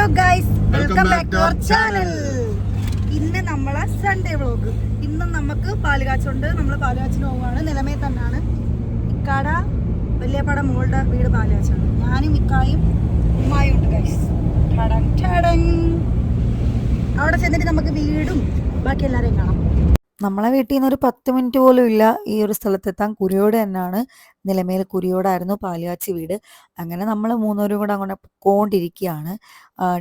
Hello guys welcome Welcome back back to to our channel ഇന്ന് നമ്മളെ Sunday vlog ഇന്ന് നമുക്ക് പാലുകാച്ചുണ്ട്. നമ്മൾ പാലുകാച്ചിന് പോവുകയാണ്. നിലമേ തന്നെയാണ്. ഇക്കാട വലിയപ്പാട മോളുടെ വീട് പാലുകാച്ചാണ്. ഞാനും ഇക്കായും ഉമ്മായും ഉണ്ട് ഗൈസ് ടടൻ ടടൻ അവിടെ ചെന്നിട്ട് നമുക്ക് വീടും ബാക്കി എല്ലാവരെയും കാണാം. നമ്മളെ വീട്ടിൽ നിന്ന് ഒരു പത്ത് മിനിറ്റ് പോലും ഇല്ല ഈ ഒരു സ്ഥലത്തെത്താൻ. കുരിയോട് തന്നെയാണ് നിലമേൽ കുരിയോടായിരുന്നു പാലുകാച്ചി വീട്. അങ്ങനെ നമ്മൾ മൂന്നോരും കൂടെ അങ്ങനെ പോണ്ടിരിക്കുകയാണ്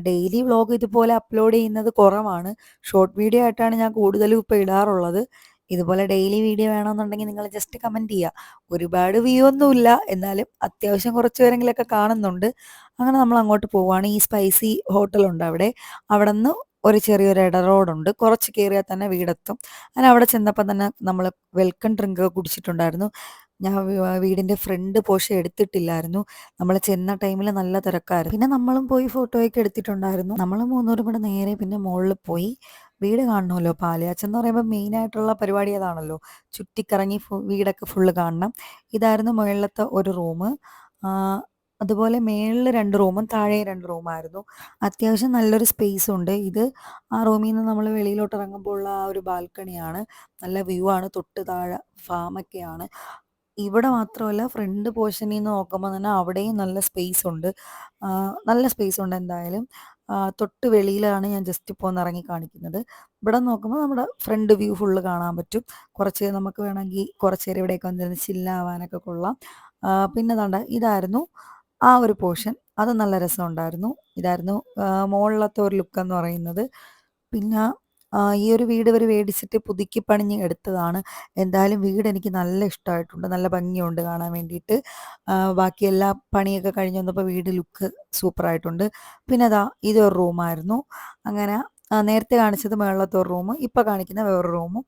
ഡെയിലി വ്ളോഗ് ഇതുപോലെ അപ്ലോഡ് ചെയ്യുന്നത് കുറവാണ്. ഷോർട്ട് വീഡിയോ ആയിട്ടാണ് ഞാൻ കൂടുതലും ഇപ്പോൾ ഇടാറുള്ളത്. ഇതുപോലെ ഡെയിലി വീഡിയോ വേണമെന്നുണ്ടെങ്കിൽ നിങ്ങൾ ജസ്റ്റ് കമന്റ് ചെയ്യുക ഒരുപാട് വ്യൂ ഒന്നുമില്ല എന്നാലും അത്യാവശ്യം കുറച്ച് പേരെങ്കിലൊക്കെ കാണുന്നുണ്ട്. അങ്ങനെ നമ്മൾ അങ്ങോട്ട് പോവുകയാണ് ഈ സ്പൈസി ഹോട്ടലുണ്ട് അവിടെ. അവിടെ നിന്ന് ഒരു ചെറിയൊരു ഇട റോഡുണ്ട്. കുറച്ച് കയറിയാൽ തന്നെ വീടെത്തും. അങ്ങനെ അവിടെ ചെന്നപ്പോൾ തന്നെ നമ്മൾ വെൽക്കം ഡ്രിങ്ക് കുടിച്ചിട്ടുണ്ടായിരുന്നു. ഞാൻ വീടിന്റെ ഫ്രണ്ട് പോഷ എടുത്തിട്ടില്ലായിരുന്നു. നമ്മൾ ചെന്ന ടൈമിൽ നല്ല തിരക്കായിരുന്നു. പിന്നെ നമ്മളും പോയി ഫോട്ടോയൊക്കെ എടുത്തിട്ടുണ്ടായിരുന്നു. നമ്മൾ മൂന്നൂരും കൂടെ നേരെ പിന്നെ മുകളിൽ പോയി വീട് കാണണമല്ലോ. പാലിയാച്ചൻ എന്ന് പറയുമ്പോൾ മെയിൻ ആയിട്ടുള്ള പരിപാടി അതാണല്ലോ. ചുറ്റിക്കറങ്ങി വീടൊക്കെ ഫുള്ള് കാണണം. ഇതായിരുന്നു മുകളിലത്തെ ഒരു റൂം. അതുപോലെ മേളിൽ രണ്ട് റൂമും താഴെ രണ്ട് റൂമായിരുന്നു. അത്യാവശ്യം നല്ലൊരു സ്പേസ് ഉണ്ട് ഇത് ആ റൂമിൽ നിന്ന് നമ്മൾ വെളിയിലോട്ട് ഇറങ്ങുമ്പോൾ ഉള്ള ആ ഒരു ബാൽക്കണിയാണ്. നല്ല വ്യൂ ആണ്. തൊട്ട് താഴെ ഫാമൊക്കെയാണ് ഇവിടെ മാത്രമല്ല ഫ്രണ്ട് പോർഷനിൽ നിന്ന് നോക്കുമ്പോൾ തന്നെ അവിടെയും നല്ല സ്പേസ് ഉണ്ട് നല്ല സ്പേസ് ഉണ്ട് എന്തായാലും തൊട്ട് വെളിയിലാണ് ഞാൻ ജസ്റ്റ് ഇപ്പോൾ ഒന്ന് ഇറങ്ങി കാണിക്കുന്നത്. ഇവിടെ നോക്കുമ്പോൾ നമ്മുടെ ഫ്രണ്ട് വ്യൂ ഫുള്ള് കാണാൻ പറ്റും. കുറച്ച് നമുക്ക് വേണമെങ്കിൽ കുറച്ച് നേരം ഇവിടെയൊക്കെ വന്നിരുന്ന് ചില്ലാവാനൊക്കെ കൊള്ളാം. പിന്നെ ദാണ്ട ഇതായിരുന്നു. ആ ഒരു പോർഷൻ അത് നല്ല രസമുണ്ടായിരുന്നു. ഇതായിരുന്നു മുകളിലത്തെ ഒരു ലുക്ക് എന്ന് പറയുന്നത്. പിന്നെ ഈ ഒരു വീട് ഇവർ മേടിച്ചിട്ട് പുതുക്കി പണിഞ്ഞ് എടുത്തതാണ്. എന്തായാലും വീട് എനിക്ക് നല്ല ഇഷ്ടമായിട്ടുണ്ട്. നല്ല ഭംഗിയുണ്ട് കാണാൻ വേണ്ടിയിട്ട്. ബാക്കി എല്ലാ പണിയൊക്കെ കഴിഞ്ഞ് വന്നപ്പോൾ വീട് ലുക്ക് സൂപ്പറായിട്ടുണ്ട്. പിന്നെ അതാ ഇതൊരു റൂമായിരുന്നു. അങ്ങനെ നേരത്തെ കാണിച്ചത് മുകളിലത്തെ ഒരു റൂം ഇപ്പം കാണിക്കുന്ന വേറൊരു റൂമും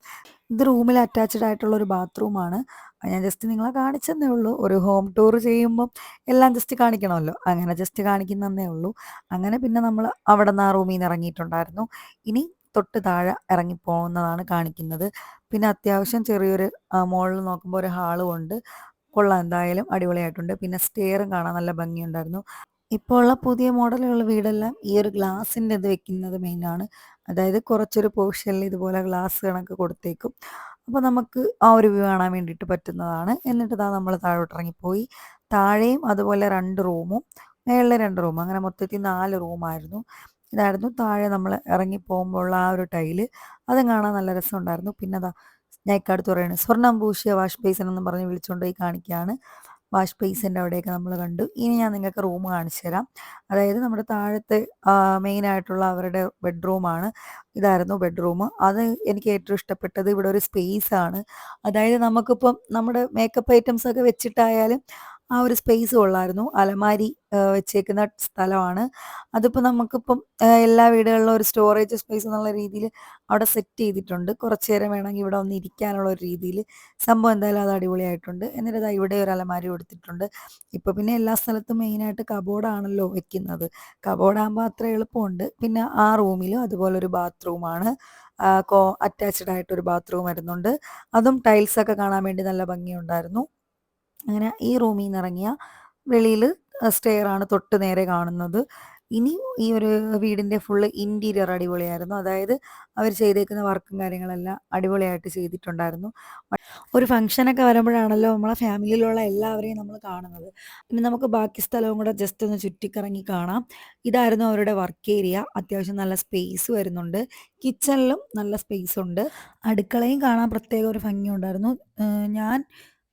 ഇത് റൂമിൽ അറ്റാച്ച്ഡ് ആയിട്ടുള്ള ഒരു ബാത്റൂമാണ് ഞാൻ ജസ്റ്റ് നിങ്ങളെ കാണിച്ചെന്നേ ഉള്ളൂ. ഒരു ഹോം ടൂർ ചെയ്യുമ്പം എല്ലാം ജസ്റ്റ് കാണിക്കണമല്ലോ. അങ്ങനെ ജസ്റ്റ് കാണിക്കുന്നതന്നേ ഉള്ളൂ. അങ്ങനെ പിന്നെ നമ്മൾ അവിടെ നിന്ന് ആ റൂമിൽ നിന്ന് ഇറങ്ങിയിട്ടുണ്ടായിരുന്നു. ഇനി തൊട്ട് താഴെ ഇറങ്ങിപ്പോകുന്നതാണ് കാണിക്കുന്നത്. പിന്നെ അത്യാവശ്യം ചെറിയൊരു മുകളിൽ നോക്കുമ്പോൾ ഒരു ഹാളും ഉണ്ട്. കൊള്ളാം. എന്തായാലും അടിപൊളിയായിട്ടുണ്ട്. പിന്നെ സ്റ്റെയറും കാണാൻ നല്ല ഭംഗിയുണ്ടായിരുന്നു. ഇപ്പോൾ ഉള്ള പുതിയ മോഡലുള്ള വീടെല്ലാം ഈ ഒരു ഗ്ലാസിന്റെ ഇത് വെക്കുന്നത് മെയിനാണ് അതായത് കുറച്ചൊരു പോർഷനിൽ ഇതുപോലെ ഗ്ലാസ് കണക്ക് കൊടുത്തേക്കും. അപ്പോൾ നമുക്ക് ആ ഒരു വ്യൂ കാണാൻ വേണ്ടിയിട്ട് പറ്റുന്നതാണ്. എന്നിട്ട് ഇതാ നമ്മൾ താഴോട്ട് ഇറങ്ങിപ്പോയി. താഴെയും അതുപോലെ രണ്ട് റൂമും മേളിലെ രണ്ട് റൂം അങ്ങനെ മൊത്തത്തിൽ നാല് റൂമായിരുന്നു ഇതായിരുന്നു താഴെ നമ്മൾ ഇറങ്ങി പോകുമ്പോൾ ഉള്ള ആ ഒരു ടൈൽ അതും കാണാൻ നല്ല രസം ഉണ്ടായിരുന്നു പിന്നെ അതാ ഇക്കടുത്ത് പറയുന്നത് സ്വർണം പൂശിയ വാഷ് ബേസിൻ എന്നും പറഞ്ഞ് വിളിച്ചുകൊണ്ട് പോയി കാണിക്കുകയാണ്. വാഷ് ബേസിന്റെ അവിടെയൊക്കെ നമ്മൾ കണ്ടു. ഇനി ഞാൻ നിങ്ങൾക്ക് റൂം കാണിച്ചു തരാം. അതായത് നമ്മുടെ താഴത്തെ മെയിൻ ആയിട്ടുള്ള അവരുടെ ബെഡ്റൂമാണ് ഇതായിരുന്നു ബെഡ്റൂം അത് എനിക്ക് ഏറ്റവും ഇഷ്ടപ്പെട്ടത് ഇവിടെ ഒരു സ്പേസ് ആണ്. അതായത് നമുക്കിപ്പം നമ്മുടെ മേക്കപ്പ് ഐറ്റംസ് ഒക്കെ വെച്ചിട്ടായാലും ആ ഒരു സ്പേസ് കൊള്ളായിരുന്നു. അലമാരി വെച്ചേക്കുന്ന സ്ഥലമാണ്. അതിപ്പോൾ നമുക്കിപ്പം എല്ലാ വീടുകളിലും ഒരു സ്റ്റോറേജ് സ്പേസ് എന്നുള്ള രീതിയിൽ അവിടെ സെറ്റ് ചെയ്തിട്ടുണ്ട്. കുറച്ച് നേരം വേണമെങ്കിൽ ഇവിടെ ഒന്ന് ഇരിക്കാനുള്ള ഒരു രീതിയിൽ സംഭവം എന്തായാലും അത് അടിപൊളിയായിട്ടുണ്ട്. എന്നിട്ട് അത് ഇവിടെ ഒരു അലമാരി കൊടുത്തിട്ടുണ്ട്. ഇപ്പോൾ പിന്നെ എല്ലാ സ്ഥലത്തും മെയിനായിട്ട് കബോർഡാണല്ലോ വെക്കുന്നത്. കബോർഡാകുമ്പോൾ അത്ര എളുപ്പമുണ്ട്. പിന്നെ ആ റൂമിലും അതുപോലെ ഒരു ബാത്റൂമാണ് കോ അറ്റാച്ച്ഡ് ആയിട്ടൊരു ബാത്റൂം വരുന്നുണ്ട്. അതും ടൈൽസ് ഒക്കെ കാണാൻ വേണ്ടി നല്ല ഭംഗിയുണ്ടായിരുന്നു. അങ്ങനെ ഈ റൂമിൽ നിന്ന് ഇറങ്ങിയ വെളിയിൽ സ്റ്റെയർ ആണ് തൊട്ട് നേരെ കാണുന്നത്. ഇനി ഈ ഒരു വീടിന്റെ ഫുള്ള് ഇന്റീരിയർ അടിപൊളിയായിരുന്നു. അതായത് അവർ ചെയ്തേക്കുന്ന വർക്കും കാര്യങ്ങളെല്ലാം അടിപൊളിയായിട്ട് ചെയ്തിട്ടുണ്ടായിരുന്നു. ഒരു ഫംഗ്ഷനൊക്കെ വരുമ്പോഴാണല്ലോ നമ്മളെ ഫാമിലിയിലുള്ള എല്ലാവരെയും നമ്മൾ കാണുന്നത്. പിന്നെ നമുക്ക് ബാക്കി സ്ഥലവും കൂടെ ജസ്റ്റ് ഒന്ന് ചുറ്റിക്കറങ്ങി കാണാം. ഇതായിരുന്നു അവരുടെ വർക്ക് ഏരിയ അത്യാവശ്യം നല്ല സ്പേസ് വരുന്നുണ്ട്. കിച്ചണിലും നല്ല സ്പേസ് ഉണ്ട്. അടുക്കളയും കാണാൻ പ്രത്യേക ഒരു ഭംഗിയുണ്ടായിരുന്നു. ഞാൻ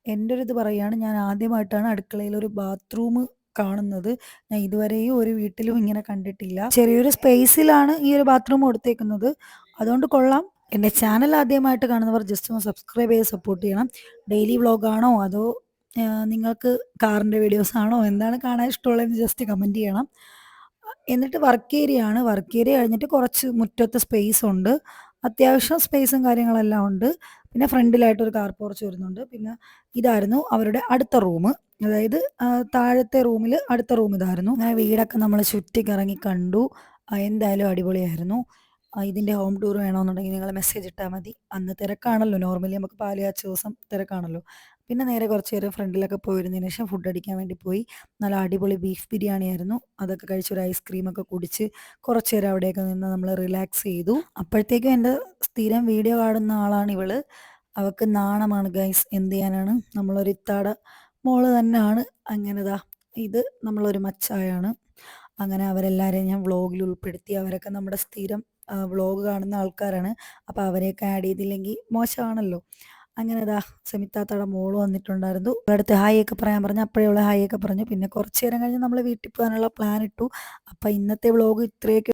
എന്റെ ഒരു ഇത് പറയുകയാണ് ഞാൻ ആദ്യമായിട്ടാണ് അടുക്കളയിൽ ഒരു ബാത്റൂം കാണുന്നത്. ഞാൻ ഇതുവരെയും ഒരു വീട്ടിലും ഇങ്ങനെ കണ്ടിട്ടില്ല. ചെറിയൊരു സ്പേസിലാണ് ഈ ഒരു ബാത്റൂം കൊടുത്തേക്കുന്നത്. അതുകൊണ്ട് കൊള്ളാം. എന്റെ ചാനൽ ആദ്യമായിട്ട് കാണുന്നവർ ജസ്റ്റ് ഒന്ന് സബ്സ്ക്രൈബ് ചെയ്ത് സപ്പോർട്ട് ചെയ്യണം. ഡെയിലി വ്ളോഗാണോ അതോ നിങ്ങൾക്ക് കാറിന്റെ വീഡിയോസ് ആണോ? എന്താണ് കാണാൻ ഇഷ്ടമുള്ളതെന്ന് ജസ്റ്റ് കമന്റ് ചെയ്യണം. എന്നിട്ട് വർക്ക് ഏരിയ ആണ്. വർക്ക് ഏരിയ കഴിഞ്ഞിട്ട് കുറച്ച് മുറ്റത്ത് സ്പേസ് ഉണ്ട്. അത്യാവശ്യം സ്പേസും കാര്യങ്ങളെല്ലാം ഉണ്ട്. പിന്നെ ഫ്രണ്ടിലായിട്ട് ഒരു കാർ പോർച്ച് വരുന്നുണ്ട്. പിന്നെ ഇതായിരുന്നു അവരുടെ അടുത്ത റൂം. അതായത് താഴത്തെ റൂമിൽ അടുത്ത റൂം ഇതായിരുന്നു. അങ്ങനെ വീടൊക്കെ നമ്മൾ ചുറ്റി കറങ്ങി കണ്ടു എന്തായാലും അടിപൊളിയായിരുന്നു. ഇതിന്റെ ഹോം ടൂർ വേണമെന്നുണ്ടെങ്കിൽ നിങ്ങൾ മെസ്സേജ് ഇട്ടാൽ മതി. അന്ന് തിരക്കാണല്ലോ. നോർമലി നമുക്ക് പാലുകാച്ച ദിവസം തിരക്കാണല്ലോ. പിന്നെ നേരെ കുറച്ച് നേരം ഫ്രണ്ടിലൊക്കെ പോയിരുന്നതിന് ശേഷം ഫുഡ് അടിക്കാൻ വേണ്ടി പോയി. നല്ല അടിപൊളി ബീഫ് ബിരിയാണി ആയിരുന്നു. അതൊക്കെ കഴിച്ച് ഒരു ഐസ്ക്രീമൊക്കെ കുടിച്ച് കുറച്ച് നേരം അവിടെയൊക്കെ നിന്ന് നമ്മൾ റിലാക്സ് ചെയ്തു. അപ്പോഴത്തേക്കും എന്റെ സ്ഥിരം വീഡിയോ കാണുന്ന ആളാണ് ഇവൾ. അവൾക്ക് നാണമാണ് ഗൈസ് എന്ത് ചെയ്യാനാണ്? നമ്മളൊരു ഇത്താട മോൾ തന്നെയാണ്. അങ്ങനെതാ ഇത് നമ്മളൊരു മച്ചായാണ്. അങ്ങനെ അവരെല്ലാവരെയും ഞാൻ വ്ളോഗിൽ ഉൾപ്പെടുത്തി. അവരൊക്കെ നമ്മുടെ സ്ഥിരം വ്ളോഗ് കാണുന്ന ആൾക്കാരാണ്. അപ്പോൾ അവരെയൊക്കെ ആഡ് ചെയ്തില്ലെങ്കിൽ മോശമാണല്ലോ. അങ്ങനെ ദാ സെമിത്താത്തയുടെ മോൾ വന്നിട്ടുണ്ടായിരുന്നു. അടുത്ത് ഹായ് ഒക്കെ പറയാൻ പറഞ്ഞു. അപ്പോഴേ ഉള്ള ഹായ് ഒക്കെ പറഞ്ഞു. പിന്നെ കുറച്ച് നേരം കഴിഞ്ഞ് നമ്മൾ വീട്ടിൽ പോകാനുള്ള പ്ലാൻ ഇട്ടു. അപ്പോൾ ഇന്നത്തെ വ്ളോഗ് ഇത്രയൊക്കെ